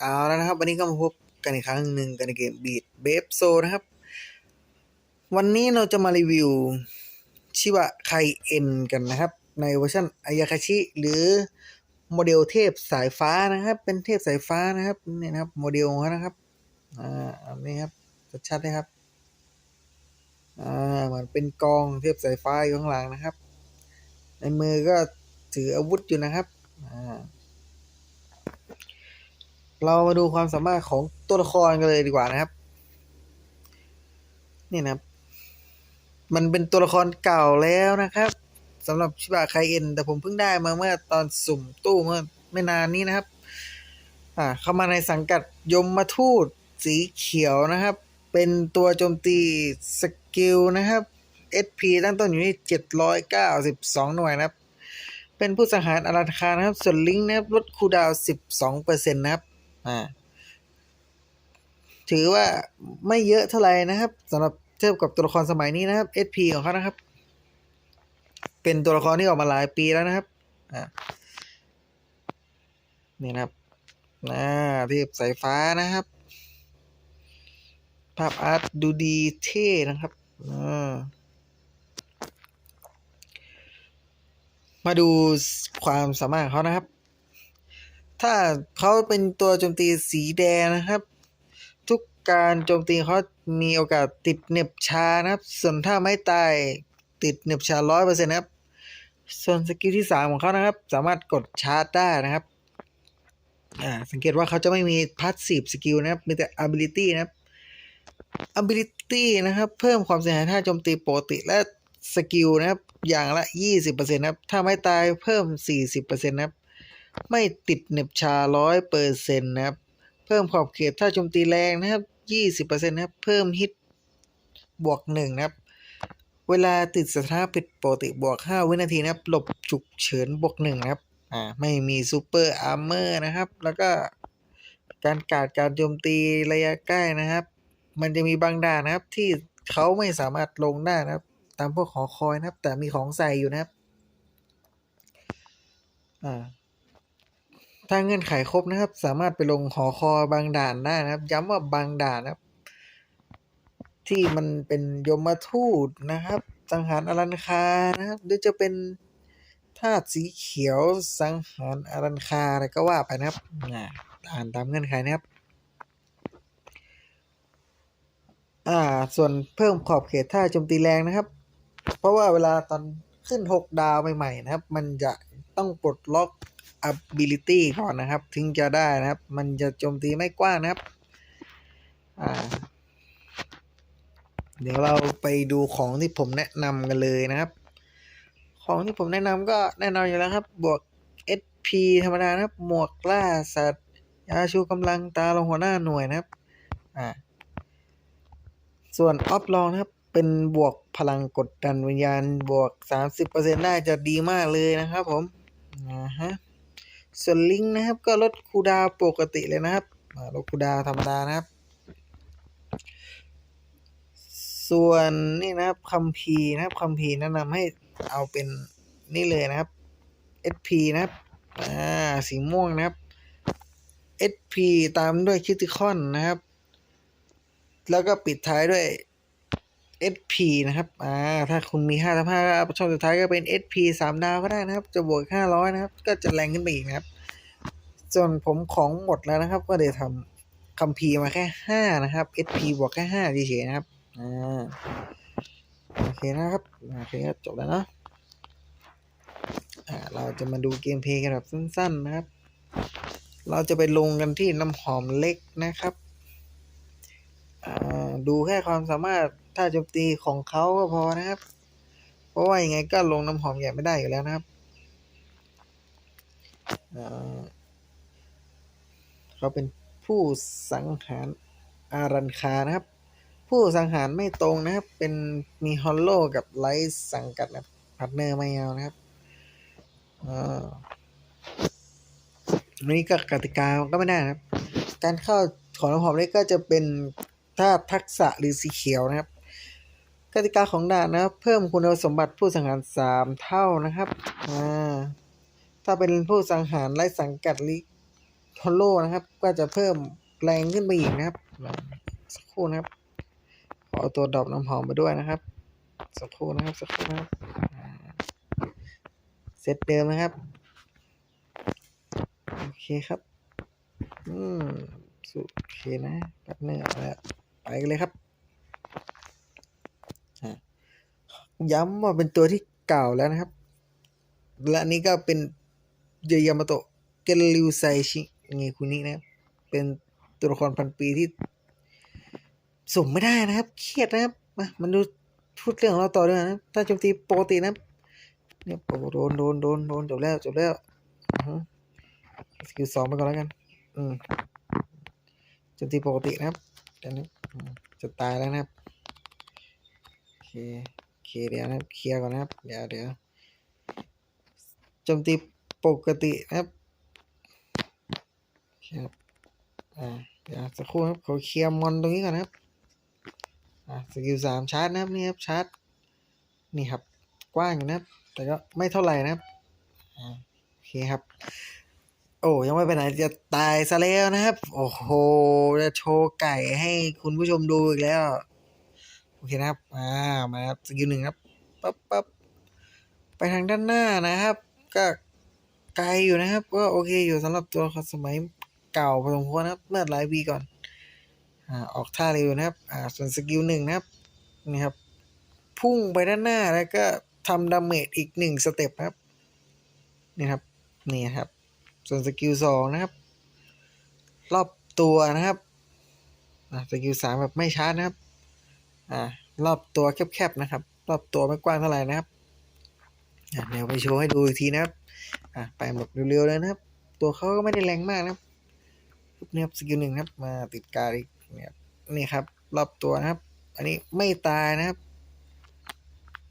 เอาแล้วนะครับ วันนี้ก็มาพบกันอีกครั้งหนึ่งกันในเกมบีดเบฟโซนะครับ วันนี้เราจะมารีวิวชิวะไคเอ็นกันนะครับ ในเวอร์ชันอายาคาชิ หรือโมเดลเทพสายฟ้านะครับ เป็นเทพสายฟ้านะครับนี่นะครับ โมเดลนะครับอ่าอันนี้ครับชัดๆเลยครับอ่าเหมือนเป็นกองเทพสายฟ้าอยู่ข้างหลังนะครับ ในมือก็ถืออาวุธอยู่นะครับอ่า เรามาดูความสามารถของตัวละครกันเลยดีกว่านะครับ นี่นะครับ มันเป็นตัวละครเก่าแล้วนะครับสำหรับชิบะไคเอ็น แต่ผมเพิ่งได้มาเมื่อตอนสุ่มตู้เมื่อไม่นานนี้นะครับ อ่า เข้ามาในสังกัดยมมาทูตสีเขียวนะครับ เป็นตัวโจมตีสกิลนะครับ SP ตั้งต้นอยู่ที่ 792 หน่วยนะครับ เป็นผู้สังหารอาราคานะครับ ส่วนลิงก์นะครับลดคูดาวน์12%นะครับ อ่าถือว่าไม่เยอะเท่าไหร่นะครับสำหรับเทียบกับตัวละครสมัยนี้นะครับ SP ของเขานะครับ เป็นตัวละครที่ออกมาหลายปีแล้วนะครับอ่านี่นะครับน่าเทียบสายฟ้านะครับ ภาพอาร์ตดูดีเท่นะครับมาดูความสามารถเขานะครับ ถ้าเขาเป็นตัวโจมตีสีแดงนะครับ ทุกการโจมตีเขามีโอกาสติดเหน็บชานะครับ ส่วนถ้าไม่ตายติดเหน็บชาร้อยเปอร์เซ็นต์นะครับ ส่วนสกิลที่สามของเขานะครับ สามารถกดชาร์จได้นะครับอ่าสังเกตว่าเขาจะไม่มีพาสซีฟสกิลนะครับ มีแต่ ability นะครับ ability นะครับ เพิ่มความเสียหายถ้าโจมตีปกติและสกิลนะครับ อย่างละ 20%นะครับ ถ้าไม่ตายเพิ่ม 40%นะครับ ไม่ติดเน็บชา100%นต์นะครับ เพิ่มขอบเขตถ้าโจมตีแรงนะครับ20%นต์นะครับ เพิ่มฮิตบวก1นะครับ เวลาติดสถานะผิดปกติบวก5วินาทีนะครับ หลบฉุกเฉินบวก1นะครับ อ่า ไม่มีซูเปอร์อาร์เมอร์นะครับ แล้วก็การการการโจมตีระยะใกล้นะครับ มันจะมีบางด่านนะครับที่เขาไม่สามารถลงได้นะครับ ตามพวกหอคอยนะครับ แต่มีของใส่อยู่นะครับ อ่า ถ้าเงื่อนไขครบนะครับ สามารถไปลงหอคอบางด่านได้นะครับ ย้ำว่าบางด่านนะครับ ที่มันเป็นยมทูตนะครับ สังหารอรันคานะครับหรือจะเป็นธาตุสีเขียวสังหารอรันคาอะไรก็ว่าไปนะครับอ่านตามเงื่อนไขนะครับอ่าส่วนเพิ่มขอบเขตท่าโจมตีแรงนะครับ เพราะว่าเวลาตอนขึ้น 6 ดาวใหม่ ๆ นะครับ มันจะต้องปลดล็อก ability ก่อนนะครับ ถึงจะได้นะครับ มันจะโจมตีไม่กว้างนะครับ อ่า เดี๋ยวเราไปดูของที่ผมแนะนำกันเลยนะครับ ของที่ผมแนะนำก็แน่นอนอยู่แล้วครับ บวก SP ธรรมดานะครับ หมวกล่าสัตว์ยาชูกำลังตาลงหัวหน้าหน่วยนะครับ อ่า ส่วนออฟลองนะครับเป็นบวกพลังกดดันวิญญาณบวก 30%ได้จะดีมากเลยนะครับผมอ่าฮะ ส่วนลิงก์นะครับ ก็ลดคูดาวปกติเลยนะครับอ่าลดคูดาวธรรมดานะครับ ส่วนนี่นะครับคัมภีนะครับคัมภีแนะนำให้เอาเป็นนี่เลยนะครับ SP นะครับอ่าสีม่วงนะครับ SP ตามด้วยคิติคอนนะครับ แล้วก็ปิดท้ายด้วย SP นะครับ อ่า ถ้าคุณมี5ทับ5ก็ช่องสุดท้ายก็เป็น SP 3 ดาวก็ได้นะครับ จะบวก 500 นะครับ ก็จะแรงขึ้นไปอีกนะครับ ส่วนผมของหมดแล้วนะครับ ก็เดี๋ยวทำคัมภีร์มาแค่ 5 นะครับ SP บวกแค่5เฉยๆนะครับ อ่า โอเคนะครับ โอเคครับจบแล้วเนาะ อ่า เราจะมาดูเกมเพลย์กันแบบสั้นๆนะครับ เราจะไปลงกันที่น้ำหอมเล็กนะครับ ดูแค่ความสามารถท่าโจมตีของเขาก็พอนะครับ เพราะว่ายังไงก็ลงน้ำหอมใหญ่ไม่ได้อยู่แล้วนะครับเขาเป็นผู้สังหารอารันคานะครับ ผู้สังหารไม่ตรงนะครับ เป็นมีฮอลโลกับไลท์สังกัดนะครับพาร์ทเนอร์ไม่เอานะครับอ่าอันนี้ก็กติกาก็ไม่ได้นะครับ การเข้าของน้ำหอมเล็กก็จะเป็น ถ้าทักษะหรือสีเขียวนะครับกติกาของด่านนะครับ เพิ่มคุณสมบัติผู้สังหารสามเท่านะครับอ่าถ้าเป็นผู้สังหารไร้สังกัดลิฮอลโลนะครับ ก็จะเพิ่มแรงขึ้นไปอีกนะครับ สักครู่นะครับ ขอเอาตัวดอกน้ำหอมมาด้วยนะครับ สักครู่นะครับ สักครู่นะครับเซตเดิมนะครับ โอเคครับ อืม สุโอเคนะแป๊บนึงเอาละ ไปกันเลยครับ ย้ำว่าเป็นตัวที่เก่าแล้วนะครับ และนี้ก็เป็นเยยามาโตะเกลิวไซชิเงคุนินะครับ เป็นตัวละครพันปีที่สุ่มไม่ได้นะครับ เครียดนะครับมามันดูพูดเรื่องของเราต่อด้วยนะ ถ้าโจมตีปกตินะเนี่ยโดนโดนโดนโดนจบแล้วจบแล้วสกิลสองไปก่อนแล้วกัน อืมโจมตีปกตินะครับเดี๋ยวนี้ จะตายแล้วนะครับโอเคโอเคเดี๋ยวนะครับเคลียร์ก่อนนะครับเดี๋ยวเดี๋ยวโจมตีปกตินะครับครับอ่าเดี๋ยวสักครู่ครับขอเคลียร์มอนตรงนี้ก่อนนะครับอ่าสกิลสามชาร์จนะครับนี่ครับชาร์จนี่ครับกว้างอยู่นะครับแต่ก็ไม่เท่าไหร่นะครับอ่าโอเคครับ โอ้ยังไม่ไปไหนจะตายซะแล้วนะครับ โอ้โหจะโชว์ไก่ให้คุณผู้ชมดูอีกแล้ว โอเคนะครับ อ่ามาครับสกิลหนึ่งครับปั๊บปั๊บไปทางด้านหน้านะครับ ก็ไกลอยู่นะครับก็โอเคอยู่สำหรับตัวสมัยเก่าพอสมควรนะครับเมื่อหลายปีก่อน อ่าออกท่าเร็วนะครับ อ่าส่วนสกิลหนึ่งนะครับนี่ครับ พุ่งไปด้านหน้าแล้วก็ทำดาเมจอีกหนึ่งสเต็ปครับนี่ครับนี่ครับ ส่วนสกิลสองนะครับ รอบตัวนะครับสกิลสามแบบไม่ชาร์จนะครับ อ่ารอบตัวแคบๆนะครับ รอบตัวไม่กว้างเท่าไหร่นะครับเดี๋ยวไปโชว์ให้ดูอีกทีนะครับ อะไปแบบเร็วๆเลยนะครับ ตัวเขาก็ไม่ได้แรงมากนะครับนี่ครับสกิลหนึ่งครับมาติดการอีกเนี่ยครับนี่ครับ รอบตัวนะครับ อันนี้ไม่ตายนะครับ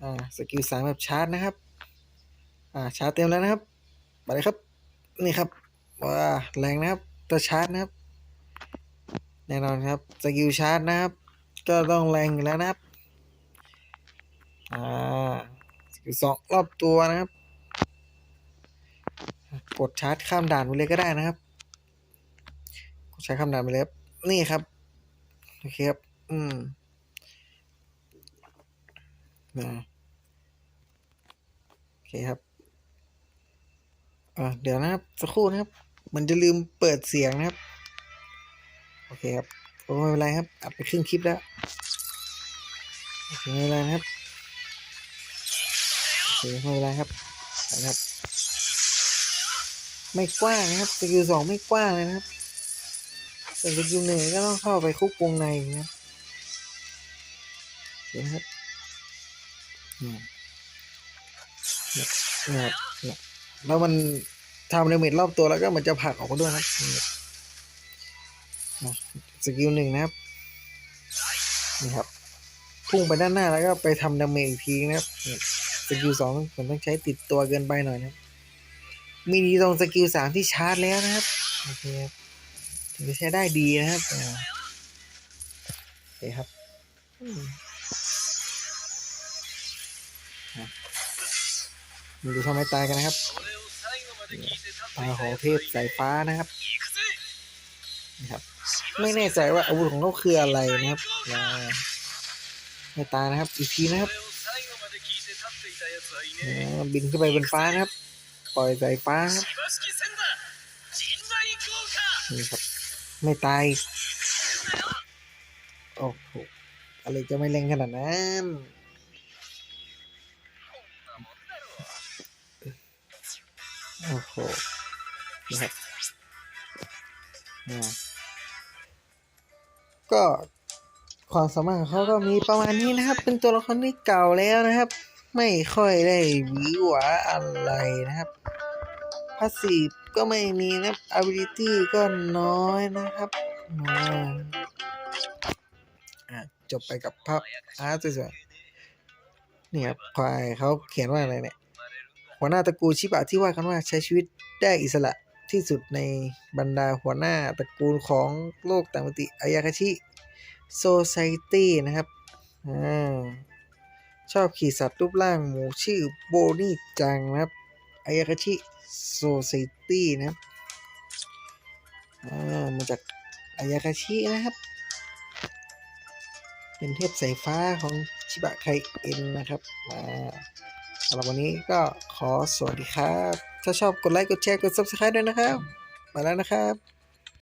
อ่าสกิลสามแบบชาร์จนะครับ อ่าชาร์จเต็มแล้วนะครับไปเลยครับ นี่ครับว้าแรงนะครับ ตัวชาร์จนะครับ แน่นอนครับสกิลชาร์จนะครับ ก็ต้องแรงอยู่แล้วนะครับ อ่าสกิลสองรอบตัวนะครับ กดชาร์จข้ามด่านไปเลยก็ได้นะครับ กดชาร์จข้ามด่านไปเลยครับนี่ครับ โอเคครับ อืมนะโอเคครับ อ่าเดี๋ยวนะครับสักครู่นะครับ มันจะลืมเปิดเสียงนะครับ โอเคครับโอ้ไม่เป็นไรครับ อัดไปครึ่งคลิปแล้วโอเคไม่เป็นไรนะครับโอเคไม่เป็นไรครับไปนะครับ ไม่กว้างนะครับสกิลสองไม่กว้างเลยนะครับแต่สกิลหนึ่งก็ต้องเข้าไปคุกวงในนะครับโอเคนะครับเนี่ยเนี่ยเนี่ยเนี่ย แล้วมันทำดาเมจรอบตัวแล้วก็มันจะผลักออกด้วยนะสกิลหนึ่งนะครับ นี่ครับ พุ่งไปด้านหน้าแล้วก็ไปทำดาเมจอีกทีนะครับสกิลสองผมต้องใช้ติดตัวเกินไปหน่อยนะมีดีตรงสกิลสามที่ชาร์จแล้วนะครับโอเคครับถึงจะใช้ได้ดีนะครับโอเคครับมอะมาดูทำไมตายกันนะครับ ตาของเทพสายฟ้านะครับนะครับ ไม่แน่ใจว่าอาวุธของเขาคืออะไรนะครับอ่าไม่ตายนะครับ อีกทีนะครับอ่าบินขึ้นไปบนฟ้านะครับ ปล่อยสายฟ้าครับนี่ครับ ไม่ตาย โอ้โหอะไรจะไม่แรงขนาดนั้น โอ้โหนะครับอ่าก็ความสามารถของเขาก็มีประมาณนี้นะครับ เป็นตัวละครที่เก่าแล้วนะครับ ไม่ค่อยได้หวือหวาอะไรนะครับพาสซีฟก็ไม่มีนะครับ ability ก็น้อยนะครับอ่าอะจบไปกับภาพอาร์ตสวยๆนี่ครับควายเขาเขียนว่าอะไรเนี่ย หัวหน้าตระกูลชิบะที่ว่ากันว่าใช้ชีวิตได้อิสระที่สุดในบรรดาหัวหน้าตระกูลของโลกต่างมิติอายาคาชิโซไซตี้นะครับอ่าชอบขี่สัตว์รูปร่างหมูชื่อโบนี่จังนะครับอายาคาชิโซไซตี้นะครับอ่ามาจากอายาคาชินะครับ เป็นเทพสายฟ้าของชิบะไคเอ็นนะครับมา สำหรับวันนี้ก็ขอสวัสดีครับ ถ้าชอบกดไลค์กดแชร์กด Subscribe ด้วยนะครับ มาแล้วนะครับ